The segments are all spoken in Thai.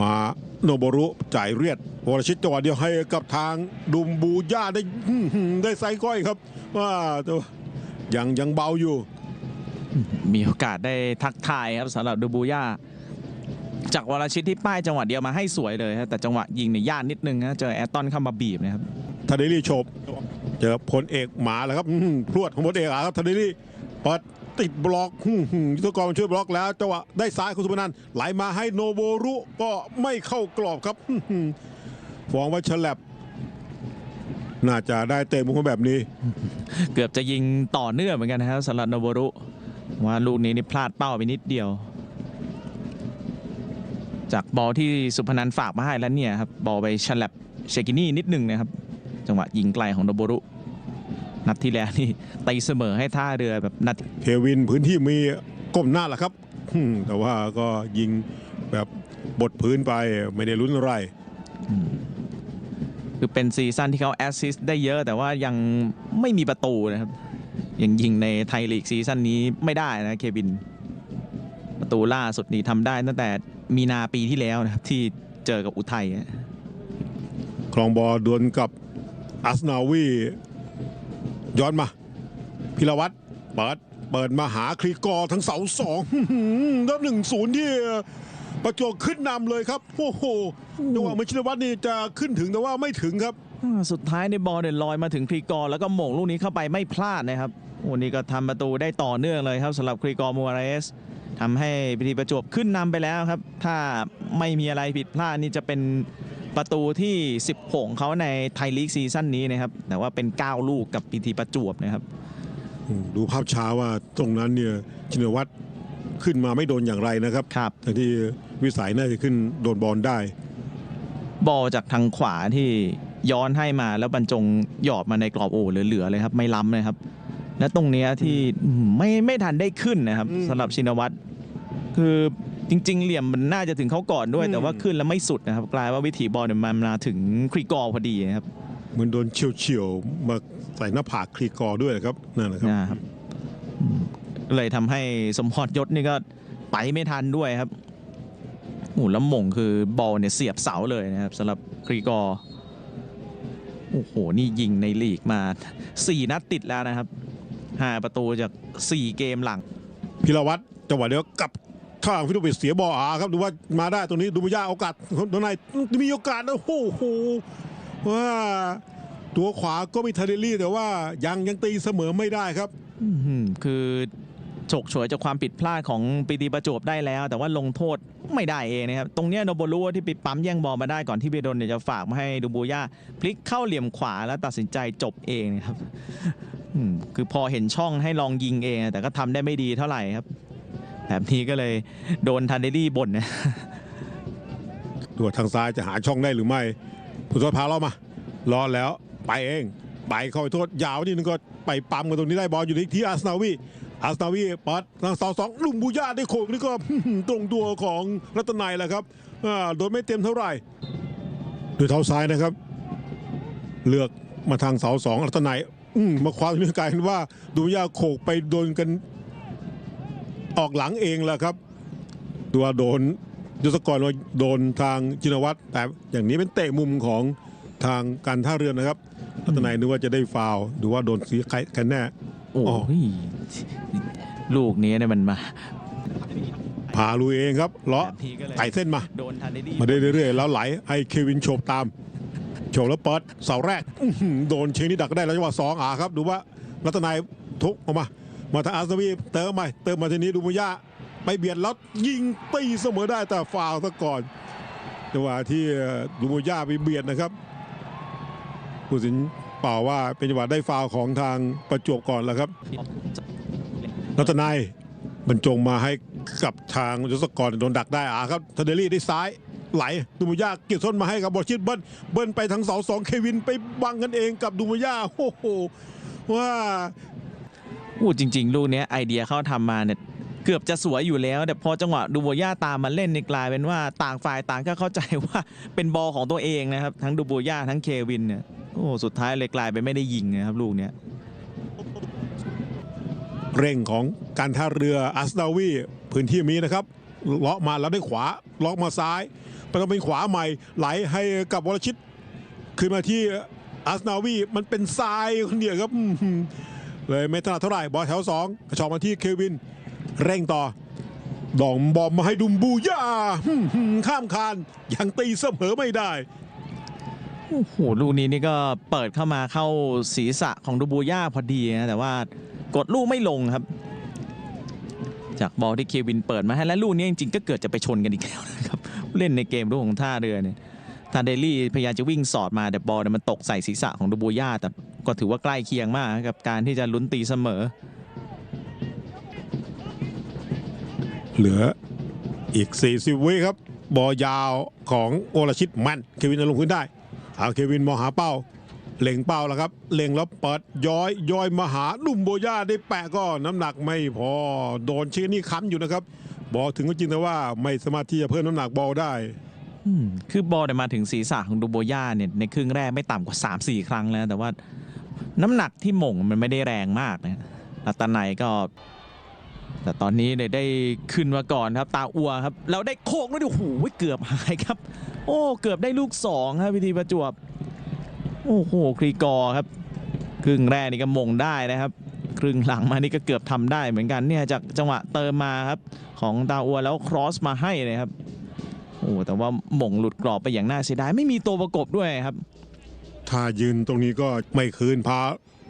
มาโนโบรุจ่ายเรียดวรชิตจังหวะเดียวให้กับทางดุมบูย่าได้อื้อหือได้ไซก้อยครับว่าแต่ว่ายังยังเบาอยู่ มีโอกาสได้ทักทายครับสำหรับดูบูย่าจากวรชิตที่ป้ายจังหวะเดียวมาให้สวยเลยครับแต่จังหวะยิงเนี่ยยากนิดนึงนะเจอแอตตันเข้ามาบีบนะครับทาเดลี่โฉบเจอพลเอกหมาแล้วครับอื้อหือพรวดของพลเอกหมาครับทาเดลี่เปิด ติดบล็อกยุทธกรช่วยบล็อกแล้วจังหวะได้ซ้ายคุณสุพนันไหลมาให้โนโบรุก็ไม่เข้ากรอบครับฟ้อหือฟองว่าฉลับน่าจะได้เตะมุมแบบนี้ เกือบจะยิงต่อเนื่องเหมือนกันนะครับสำหรับโนโบรุว่าลูกนี้นี่พลาดเป้าไปนิดเดียว จากบอลที่สุพนันฝากมาให้แล้วเนี่ยครับบอลไปฉลับเชกินี่นิดนึงนะครับ จังหวะยิงไกลของโนโบรุ นัดที่แล้วนี่ตีเสมอให้ท่าเรือแบบนัดเควินพื้นที่มีก้มหน้าแหละครับอืมแต่ว่าก็ยิงแบบบดพื้นไปไม่ได้ลุ้นอะไรคือเป็นซีซั่นที่เขาแอสซิสต์ได้เยอะ แต่ว่ายังไม่มีประตูนะครับ ยังยิงในไทยลีกซีซั่นนี้ไม่ได้นะเควิน ประตูล่าสุดนี้ทำได้ตั้งแต่มีนาปีที่แล้วนะครับ ที่เจอกับอุทัยคลองบอลดวลกับอัสนาวี ย้อนมา พิรวัตรเปิดเปิดมาหาคลีกอร์ทั้งเสาสองอื้อหือแล้วหนึ่งศูนย์ที่ประจวบขึ้นนำเลยครับโอ้โหจังหวะมชินวัตรนี่จะขึ้นถึงแต่ว่าไม่ถึงครับสุดท้ายในบอลเนี่ยลอยมาถึงครีกอร์แล้วก็หม่งลูกนี้เข้าไปไม่พลาดนะครับวันนี้ก็ทำประตูได้ต่อเนื่องเลยครับสำหรับครีกอร์มูอาเรสทำให้พิธีประจวบขึ้นนำไปแล้วครับ ถ้าไม่มีอะไรผิดพลาดนี่จะเป็น ประตูที่ 16ของเขาในไทยลีกซีซั่นนี้นะครับ แต่ว่าเป็น 9 ลูกกับพิธีประจวบนะครับอืมดูภาพช้าว่าตรงนั้นเนี่ยชินวัตรขึ้นมาไม่โดนอย่างไรนะครับครับแต่ที่วิสัยน่าจะขึ้นโดนบอลได้ บอลจากทางขวาที่ย้อนให้มาแล้วบรรจงหยอดมาในกรอบโอ้เหลือๆเลยครับ ไม่ล้ำเลยครับ และตรงเนี้ยที่อืมไม่ไม่ทันได้ขึ้นนะครับอืมสำหรับชินวัตรคือ จริง ๆ เหลี่ยมมันน่าจะถึงเขาก่อนด้วยอืมแต่ว่าขึ้นแล้วไม่สุดนะครับกลายว่าวิถีบอลเนี่ยมันมาถึงครีกอร์พอดีนะครับเหมือนโดนเฉียวๆมาใส่หน้าผากคลีกอร์ด้วยนะครับนั่นแหละครับนะครับอืมเลยทำให้สมพรยศนี่ก็ไปไม่ทันด้วยครับโอ้แล้วหม่งคือบอลเนี่ยเสียบเสาเลยนะครับสำหรับครีกอร์โอ้โห นี่ยิงในลีกมา 4 นัดติดแล้วนะครับ 5 ประตูจาก 4 เกมหลัง พิรวัตรจังหวะเดียวกลับ ข้างฟิโดเบสเสียบอลอาครับดูว่ามาได้ตรงนี้ดูมายาโอกาสตรงไหนมีโอกาสนะโอ้โหว่าตัวขวาก็มีทาเดลี่แต่ว่ายังยังตีเสมอไม่ได้ครับคือฉกฉวยจากความผิดพลาดของปีตีประจวบได้แล้ว แต่ว่าลงโทษไม่ได้เองนะครับ ตรงนี้โนโบรุที่ไปปั๊มแย่งบอลมาได้ก่อนที่เบโดนเนี่ยจะฝากมาให้ดูบูย่าพลิกเข้าเหลี่ยมขวาแล้วตัดสินใจจบเองนะครับคือพอเห็นช่องให้ลองยิงเอง แต่ก็ทำได้ไม่ดีเท่าไหร่ครับ แบบนี้ก็เลยโดนทันเดลี่บ่นนะดูว่าทางซ้ายจะหาช่องได้หรือไม่ผู้ทอดพาเรามารอแล้วไปเองไปเข้าไปโทษยาวนิดนึงก็ไปปั๊มกันตรงนี้ได้บอลอยู่ที่อาร์สนาวีอาร์สนาวีปิดทางเสาสองลุมบูย่าได้โขกนี่ก็ตรงตัวของรัตนัยแหละครับโดนไม่เต็มเท่าไหร่ด้วยเท้าซ้ายนะครับ เลือกมาทางเสาสองรัตนัยมาควาตรงนี้กลายเป็นว่าดูบูย่าโขกไปโดนกัน ออกหลังเองแหละครับ ตัวาโดนยศกรว่าโดนทางจินวัตรแต่อย่างนี้เป็นเตะมุมของทางการท่าเรือนะครับรัตนัยนึกว่าจะได้ฟาวล์ดูว่าโดนสีใครกันแน่โอ้อ๋อยลูกนี้เนี่ยมันมาพาลุยเองครับเลาะแบบนี้ก็เลยไต่เส้นมาโดนทันเดลี่มาได้เรื่อยๆแล้วไหลให้เควินโฉบตามโฉบแล้วเปิดเสาแรกอื้อหือโดนเชงนี่ดักได้แล้วจังหวะสองอ่าครับ ดูว่ารัตนัยทุกออกมา มาทางอาร์ซาวีเติมใหมาเติมมาทีนี้ดูมุย่าไปเบียดแล้วยิงตีเสมอได้แต่ฟาวซะก่อนจังหวะที่ดูมุย่าไปเบียดนะครับผู้สินเป่าว่าเป็นจังหวะได้ฟาวของทางประจวบก่อนแล้วครับรัตนัยบรรจงมาให้กับทางยศกรโดนดักได้อาครับทเดลี่ได้ซ้ายไหลดูมุย่าเกียรติส้นมาให้กับบอลชิดเบิ้ลเบิ้ลไปทางเสาสองเควินไปบังกันเองกับดูมุย่าโอ้โหว่า อู้จริง ๆ ลูกเนี้ยไอเดียเขาทำมาเนี่ยเกือบจะสวยอยู่แล้ว แต่พอจังหวะดูโบย่าตามมาเล่นนี่กลายเป็นว่าต่างฝ่ายต่างก็เข้าใจว่าเป็นบอลของตัวเองนะครับ ทั้งดูโบย่าทั้งเควินเนี่ยโอ้สุดท้ายเลยกลายไปไม่ได้ยิงนะครับลูกเนี้ยเร่งของการท่าเรืออัสดาวีพื้นที่มีนะครับเลาะมาแล้วได้ขวาเลาะมาซ้ายไปต้องเป็นขวาใหม่ไหลให้กับวรชิตขึ้นมาที่อาสนาวีมันเป็นทรายคนเดียวครับ เลยไม่ถนัดเท่าไหร่บอลแถวสองกระชอกมาที่เควิน เร่งต่อดองบอมมาให้ดุมบูย่าข้ามคานยังตีเสมอไม่ได้โอ้โหลูกนี้นี่ก็เปิดเข้ามาเข้าศีรษะของดูบูย่าพอดีนะแต่ว่ากดลูกไม่ลงครับ จากบอลที่เควินเปิดมาให้และลูกนี้จริงๆก็เกิดจะไปชนกันอีกแล้วนะครับ เล่นในเกมลูกของท่าเรือเนี่ย ทาเดลี่พยายามจะวิ่งสอดมาแต่บอลเนี่ยมันตกใส่ศีรษะของดูบูย่าแต่ก็ถือว่าใกล้เคียงมากกับการที่จะลุ้นตีเสมอ เหลืออีก 40 วิครับ บอลยาวของโอลชิตมัน เควินจะลงพื้นได้เอาเควินมองหาเป้าเล็งเป้าแล้วครับ เล็งแล้วเปิดย้อยย้อยมาหาดุมโบย่าได้แปะก็น้ำหนักไม่พอ โดนเชนี่ค้ำอยู่นะครับ บอลถึงก็จริงแต่ว่าไม่สามารถที่จะเพิ่มน้ำหนักบอลได้ อืมคือบอลเนี่ยมาถึงศีรษะของดูโบย่าเนี่ยในครึ่งแรกไม่ต่ำกว่า 3-4 ครั้งแล้ว แต่ว่าน้ำหนักที่หม่งมันไม่ได้แรงมากนะรัตนัยก็ แต่ตอนนี้เนี่ยได้ขึ้นมาก่อนครับ ตาอัวครับแล้วได้โคกด้วดิโอ้โหเกือบหายครับ โอ้เกือบได้ลูกสองครับพิธีประจวบ โอ้โหครีกอครับ ครึ่งแรกนี่ก็มงได้นะครับ ครึ่งหลังมานี่ก็เกือบทำได้เหมือนกันเนี่ยจากจังหวะเติมมาครับ ของตาอัวแล้วครอสมาให้นะครับ อ้แต่ว่าหม่งหลุดกรอบไปอย่างน่าเสียดายไม่มีตัวประกบด้วยครับ ถ้ายืนตรงนี้ก็ไม่คืนพา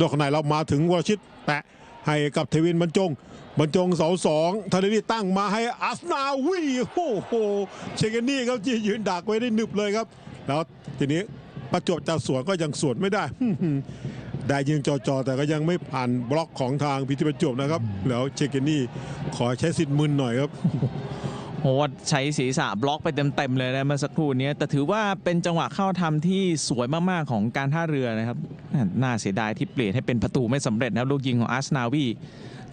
ดอกขางในเรามาถึงวรชิตแตะให้กับเทวินบรรจงบรรจงเสาสองทาเดนี่ตั้งมาให้อัสนาวีโอ้โหเชเกนี่ครับที่ยืนดักไว้ได้หนึบเลยครับ แล้วทีนี้ประจวบจะสวนก็ยังสวนไม่ได้ ได้ยิงจอๆแต่ก็ยังไม่ผ่านบล็อกของทางพิธีประจวบนะครับ แล้วเชเกนี่ขอใช้สิทธิ์มึนหน่อยครับ โหใช้ศีรษะบล็อกไปเต็มๆเลยนะเมื่อสักครู่นี้แต่ถือว่าเป็นจังหวะเข้าทำที่สวยมากๆของการท่าเรือนะครับน่าเสียดายที่เปลี่ยนให้เป็นประตูไม่สำเร็จนะลูกยิงของอาร์สนาวี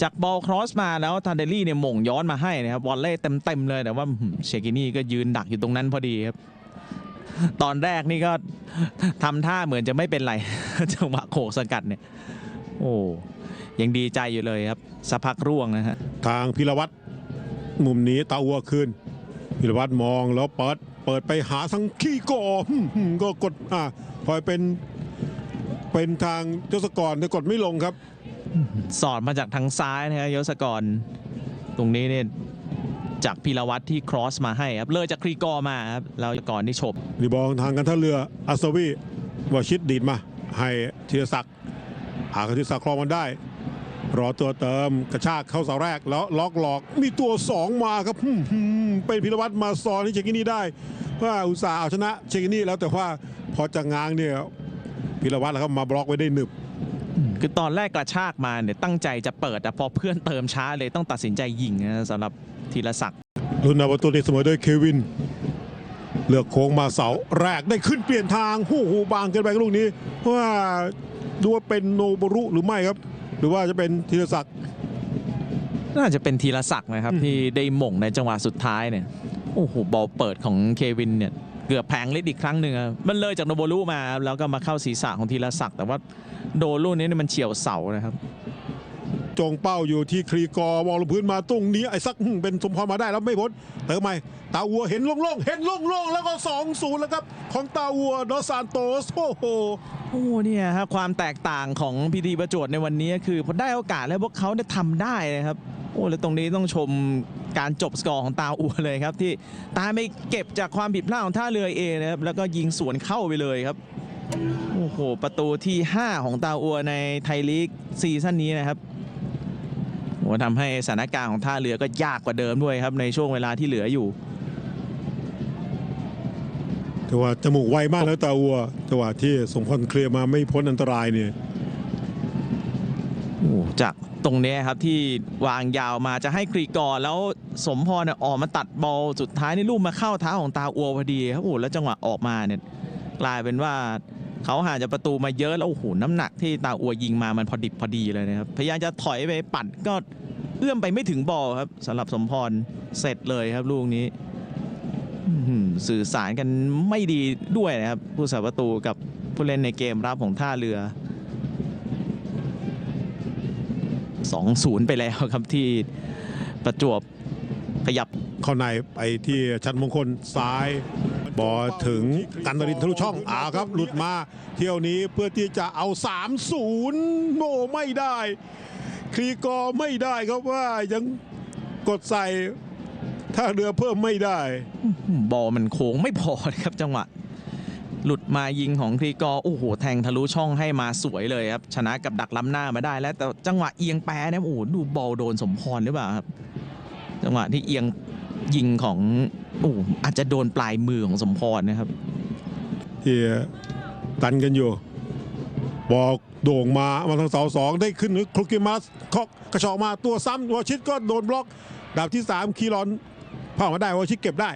จากบอลครอสมาแล้วทาเดลี่เนี่ยม่งย้อนมาให้นะครับวอลเล่เต็มๆเลยแต่ว่าเชกินี่ก็ยืนดักอยู่ตรงนั้นพอดีครับตอนแรกนี่ก็ทำท่าเหมือนจะไม่เป็นไรจังหวะโขกสกัดเนี่ย โอ้ยังดีใจอยู่เลยครับสักพักร่วงนะฮะทางพิรวัตร มุมนี้ตาอัวคืนพิรวัตรมองแล้วเปิดเปิดไปหาทั้งขี้กอหึ่มหึ่มก็กดอ่าพอยเป็นเป็นทางยศกรแต่กดไม่ลงครับ สอดมาจากทางซ้ายนะครับยศกร ตรงนี้เนี่ยจากพีรวัตรที่ครอสมาให้ครับเลยจากครีกอร์มาครับแล้วก่อนที่ฉบรีบอลทางกันท่าเรืออัศวีวชิตดีดมา ให้ธีรศักดิ์หากธีรศักดิ์ครองมันได้ รอตัวเติมกระชากเข้าเสาแรกแล้วล็อกหลอกมีตัวสองมาครับหึ่มหึ่มเป็นพิรวัตรมาซ้อนที่เชกินี่ได้ว่าอุตส่าห์เอาชนะเชกินี่แล้วแต่ว่าพอจะง้างเนี่ยพิรวัตรแล้วครับมาบล็อกไว้ได้หนึบคือตอนแรกกระชากมาเนี่ยตั้งใจจะเปิดแต่พอเพื่อนเติมช้าเลยต้องตัดสินใจยิงนะสำหรับธีรศักดิ์รุ่นนาประตูตีเสมอด้วยเควิน เลือกโค้งมาเสาแรกได้ขึ้นเปลี่ยนทางหูหูบางเกินไปกับลูกนี้ว่าดูว่าเป็นโนบรุหรือไม่ครับ หรือว่าจะเป็นธีรศักดิ์น่าจะเป็นธีรศักดิ์นะครับ ที่ได้หม่งในจังหวะสุดท้ายเนี่ยโอ้โหบอลเปิดของเควินเนี่ยเกือบแพงลิดอีกครั้งหนึ่งอะมันเลยจากโนโบลูมาแล้วก็มาเข้าศีรษะของธีรศักดิ์แต่ว่าโดนลูกนี้เนี่ยมันเฉียวเสานะครับ จงเป้าอยู่ที่ครีกอร์บอลลงพื้นมาตรงนี้ไอ้ซักเป็นสมพรมาได้แล้วไม่พ้นเติมใหม่ตาวัวเห็นโล่งๆเห็นโล่งๆแล้วก็2-0แล้วครับ ของตาวัวดอซานโตสโอ้โหโอ้เนี่ยฮะความแตกต่างของพีดีประจวดในวันนี้คือพอได้โอกาสแล้วพวกเขาเนี่ยทำได้นะครับโอ้แล้วตรงนี้ต้องชมการจบสกอร์ของตาอัวเลยครับ ที่ตามไปเก็บจากความผิดพลาดของท่าเรือเองนะครับแล้วก็ยิงสวนเข้าไปเลยครับโอ้โหประตูที่ 5 ของตาอัวในไทยลีกซีซั่นนี้นะครับ โอ้ทำให้สถานการณ์ของท่าเรือก็ยากกว่าเดิมด้วยครับในช่วงเวลาที่เหลืออยู่แต่ว่าจมูกไวมากแล้วตาวัวจังหวะที่สมพรเคลียร์มาไม่พ้นอันตรายเนี่ยโอ้จากตรงเนี้ยครับที่วางยาวมาจะให้กรีกอร์แล้วสมพรเนี่ยออกมาตัดบอลสุดท้ายนี่ลูกมาเข้าเท้าของตาอัวพอดีครับโอ้โหแล้วจังหวะออกมาเนี่ยกลายเป็นว่า เขาห่างจากประตูมาเยอะแล้วโอ้โหน้ำหนักที่ตาอัวยิงมามันพอดิบพอดีเลยนะครับพยายามจะถอยไปปัดก็เอื้อมไปไม่ถึงบอลครับสำหรับสมพรเสร็จเลยครับลูกนี้สื่อสารกันไม่ดีด้วยนะครับ ผู้สาประตูกับผู้เล่นในเกมรับของท่าเรือ 2-0 ไปแล้วครับที่ประจวบขยับเข้าในไปที่ชันมงคลซ้าย บอลถึงกันนรินทะลุช่องอ้าครับหลุดมาเที่ยวนี้เพื่อที่จะเอา 3-0โอ้ไม่ได้ คลีกอไม่ได้ครับว่ายังกดใส่ถ้าเรือเพิ่มไม่ได้ บอลมันโค้งไม่พอครับจังหวะหลุดมายิงของครีกอโอ้โหแทงทะลุช่องให้มาสวยเลยครับชนะกับดักล้ำหน้ามาได้แล้ว แต่จังหวะเอียงแปรเนี่ยโอ้โหดูบอลโดนสมพรหรือเปล่าครับ จังหวะที่เอียง ยิงของโอ้อาจจะโดนปลายมือของสมพรนะครับที่ตันกันอยู่ บอกโด่งมามาทางเสาสองได้ขึ้นคลุกกิมัสเคาะกระชอกมาตัวซ้ำวอชิตก็โดนบล็อก ดาบที่ 3 คีรอนผ่ามาได้วอชิตเก็บได้